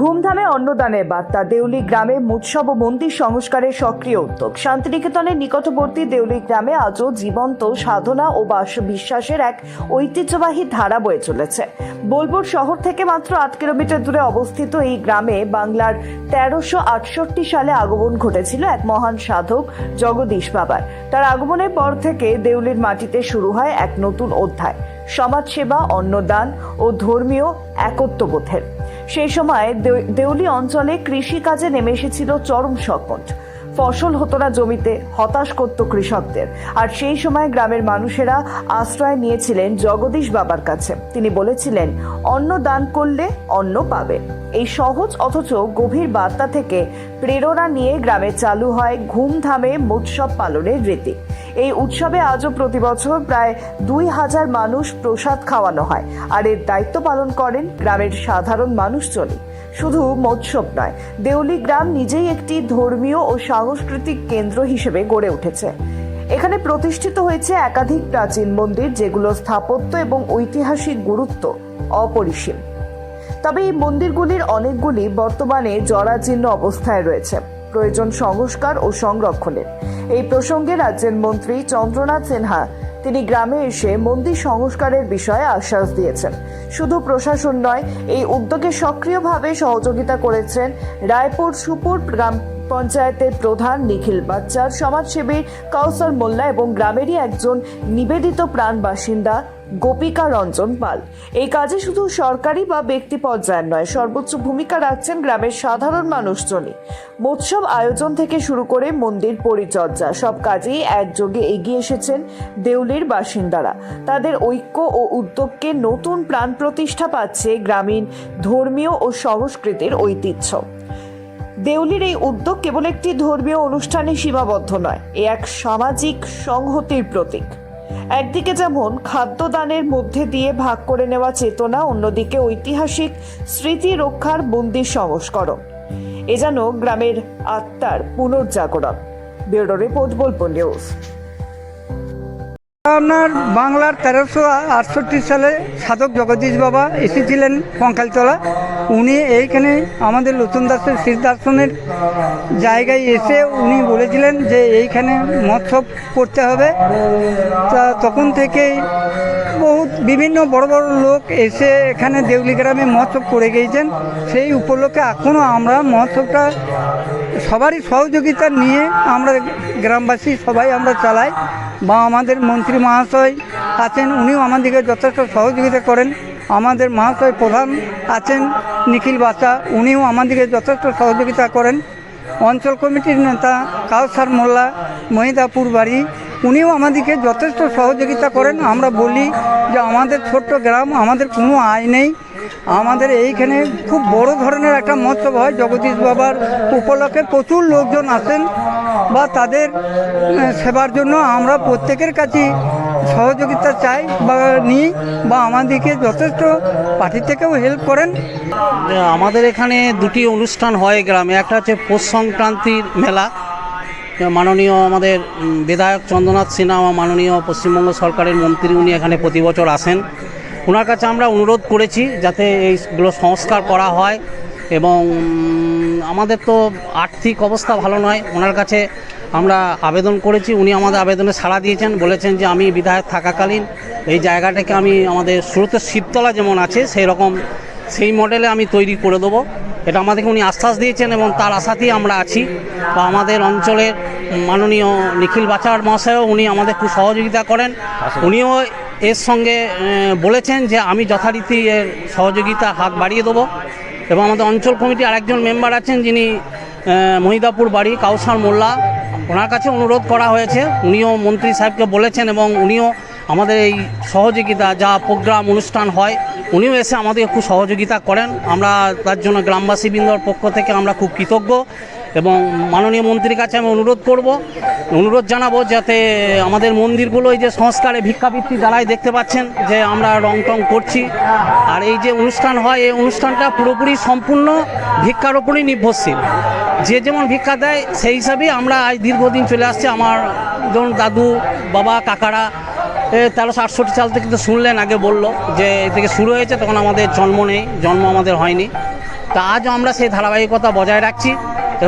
ঘুমধামে অন্নদানের বার্তা, দেউলি গ্রামে উৎসব ও মন্দির সংস্কারের সক্রিয় উদ্যোগ। শান্তিনিকেতনের নিকটবর্তী দেউলি গ্রামে আজও জীবন্ত সাধনা ও বাস বিশ্বাসের এক ঐতিহ্যবাহী ধারা বয়ে চলেছে। বোলপুর শহর থেকে মাত্র আট কিলোমিটার দূরে অবস্থিত এই গ্রামে বাংলার তেরোশো আটষট্টি সালে আগমন ঘটেছিল এক মহান সাধক জগদীশ বাবার। তার আগমনের পর থেকে দেউলির মাটিতে শুরু হয় এক নতুন অধ্যায়। সমাজসেবা, অন্নদান ও ধর্মীয় একত্ববোধের। সেই সময় দেউলি অঞ্চলে কৃষিকাজে নেমে এসেছিল চরম সংকট ফসল হতো না জমিতে, হতাশ করত কৃষকদের। আর সেই সময় গ্রামের মানুষেরা আশ্রয় নিয়েছিলেন জগদীশ বাবার কাছে। তিনি বলেছিলেন, অন্ন দান করলে অন্ন পাবে। এই সহজ অথচ গভীর বার্তা থেকে প্রেরণা নিয়ে গ্রামে চালু হয় ঘুমধামে উৎসব পালনের রীতি। এই উৎসবে আজও প্রতি বছর প্রায় দুই হাজার মানুষ প্রসাদ খাওয়ানো হয়। আর এর দায়িত্ব পালন করেন গ্রামের সাধারণ মানুষজনই। শুধু মৎস্যব নয়, দেউলি গ্রাম নিজেই একটি ধর্মীয় ও সাংস্কৃতিক কেন্দ্র হিসেবে গড়ে উঠেছে। এখানে প্রতিষ্ঠিত হয়েছে একাধিক প্রাচীন মন্দির যেগুলো স্থাপত্য এবং ঐতিহাসিক গুরুত্ব অপরিসীম। তবে এই মন্দিরগুলির অনেকগুলি বর্তমানে জরাজীর্ণ অবস্থায় রয়েছে। প্রয়োজন সংস্কার ও সংরক্ষণের। এই প্রসঙ্গে রাজ্যের মন্ত্রী চন্দ্রনাথ সিনহা, তিনি গ্রামে এসে মন্দির সংস্কারের বিষয়ে আশ্বাস দিয়েছেন। শুধু প্রশাসন নয়, এই উদ্যোগে সক্রিয়ভাবে সহযোগিতা করেছেন রায়পুর সুপুর গ্রাম পঞ্চায়েতের প্রধান নিখিল বাচ্চার সমাজসেবী কাউসার মোল্লা এবং গ্রামেরই একজন নিবেদিত প্রাণ বাসিন্দা গোপিকা রঞ্জন পাল। এই কাজে শুধু সরকারি বা ব্যক্তি পর্যায়ের নয়, সর্বোচ্চ ভূমিকা রাখছেন গ্রামের সাধারণ মানুষজনই। মৎসব আয়োজন থেকে শুরু করে মন্দির পরিচর্যা, সব কাজেই একযোগে এগিয়ে এসেছেন দেউলির বাসিন্দারা। তাদের ঐক্য ও উদ্যোগকে নতুন প্রাণ প্রতিষ্ঠা পাচ্ছে গ্রামীণ ধর্মীয় ও সংস্কৃতির ঐতিহ্য। দেউলির এই উদ্যোগ কেবল একটি ধর্মীয় অনুষ্ঠানে সীমাবদ্ধ নয়, এ এক সামাজিক সংহতির প্রতীক। একদিকে যেমন খাদ্যদানের মধ্যে দিয়ে ভাগ করে নেওয়া চেতনা, অন্যদিকে ঐতিহাসিক স্মৃতি রক্ষার বন্দির সংস্করণ। এ যেন গ্রামের আত্মার পুনর্জাগরণ। Bureau report Bolpur news. আপনার বাংলার তেরোশো আটষট্টি সালে সাধক জগদীশ বাবা এসেছিলেন কঙ্কালতলা উনি এইখানে আমাদের নতুন দাসের সিদ্ধাসনের জায়গায় এসে উনি বলেছিলেন যে এইখানে মৎসব করতে হবে। তা তখন থেকেই বহুত বিভিন্ন বড় বড় লোক এসে এখানে দেউলি গ্রামে মহোৎসব করে গিয়েছেন। সেই উপলক্ষে এখনও আমরা মহোৎসবটা সবারই সহযোগিতা নিয়ে আমরা গ্রামবাসী সবাই আমরা চালাই। বা আমাদের মন্ত্রী মহাশয় আছেন, উনিও আমাদেরকে যথেষ্ট সহযোগিতা করেন। আমাদের মহাশয় প্রধান আছেন নিখিল বাসা, উনিও আমাদেরকে যথেষ্ট সহযোগিতা করেন। অঞ্চল কমিটির নেতা কাউসার মোল্লা, মহিদাপুর বাড়ি, উনিও আমাদেরকে যথেষ্ট সহযোগিতা করেন। আমরা বলি যে আমাদের ছোট্ট গ্রাম, আমাদের কোনো আয় নেই। আমাদের এইখানে খুব বড় ধরনের একটা মহোৎসব হয়। জগদীশ বাবার উপলক্ষে প্রচুর লোকজন আসেন বা তাদের সেবার জন্য আমরা প্রত্যেকের কাছে সহযোগিতা চাই বা নিই বা আমাদেরকে যথেষ্ট পার্টি থেকেও হেল্প করেন। আমাদের এখানে দুটি অনুষ্ঠান হয় গ্রামে। একটা হচ্ছে পৌষ সংক্রান্তির মেলা। মাননীয় আমাদের বিধায়ক চন্দ্রনাথ সিনহা, মাননীয় পশ্চিমবঙ্গ সরকারের মন্ত্রী, উনি এখানে প্রতি বছর আসেন। ওনার কাছে আমরা অনুরোধ করেছি যাতে এইগুলো সংস্কার করা হয় এবং আমাদের তো আর্থিক অবস্থা ভালো নয়। ওনার কাছে আমরা আবেদন করেছি উনি আমাদের আবেদনে সাড়া দিয়েছেন বলেছেন যে আমি বিধায়ক থাকাকালীন এই জায়গাটাকে আমি আমাদের স্রোতের শিবতলা যেমন আছে সেই রকম সেই মডেলে আমি তৈরি করে দেবো। এটা আমাদেরকে উনি আশ্বাস দিয়েছেন এবং তার আশাতেই আমরা আছি। বা আমাদের অঞ্চলের মাননীয় নিখিল বাচার মহাশয়ও উনি আমাদের খুব সহযোগিতা করেন। উনিও এর সঙ্গে বলেছেন যে আমি যথারীতি এর সহযোগিতা হাত বাড়িয়ে দেবো এবং আমাদের অঞ্চল কমিটি আরেকজন মেম্বার আছেন যিনি মহিদাপুর বাড়ি, কাউসার মোল্লা। ওনার কাছে অনুরোধ করা হয়েছে। উনিও মন্ত্রী সাহেবকে বলেছেন এবং উনিও আমাদের এই সহযোগিতা যা প্রোগ্রাম, অনুষ্ঠান হয়, উনিও এসে আমাদের খুব সহযোগিতা করেন। আমরা তার জন্য গ্রামবাসীবৃন্দর পক্ষ থেকে আমরা খুব কৃতজ্ঞ। এবং মাননীয় মন্ত্রীর কাছে আমি অনুরোধ করব, অনুরোধ জানাব যাতে আমাদের মন্দিরগুলো এই যে সংস্কারে ভিক্ষাবৃত্তি দ্বারাই দেখতে পাচ্ছেন যে আমরা রং টং করছি। আর এই যে অনুষ্ঠান হয়, এই অনুষ্ঠানটা পুরোপুরি সম্পূর্ণ ভিক্ষার ওপরই নির্ভরশীল। যে যেমন ভিক্ষা দেয়, সেই হিসাবেই আমরা আজ দীর্ঘদিন চলে আসছি। আমার ধরুন দাদু, বাবা, কাকারা তেরোশো আটষট্টি সাল থেকে তো শুনলেন, আগে বলল যে এ থেকে শুরু হয়েছে, তখন আমাদের জন্ম নেই, জন্ম আমাদের হয়নি। তা আজও আমরা সেই ধারাবাহিকতা বজায় রাখছি।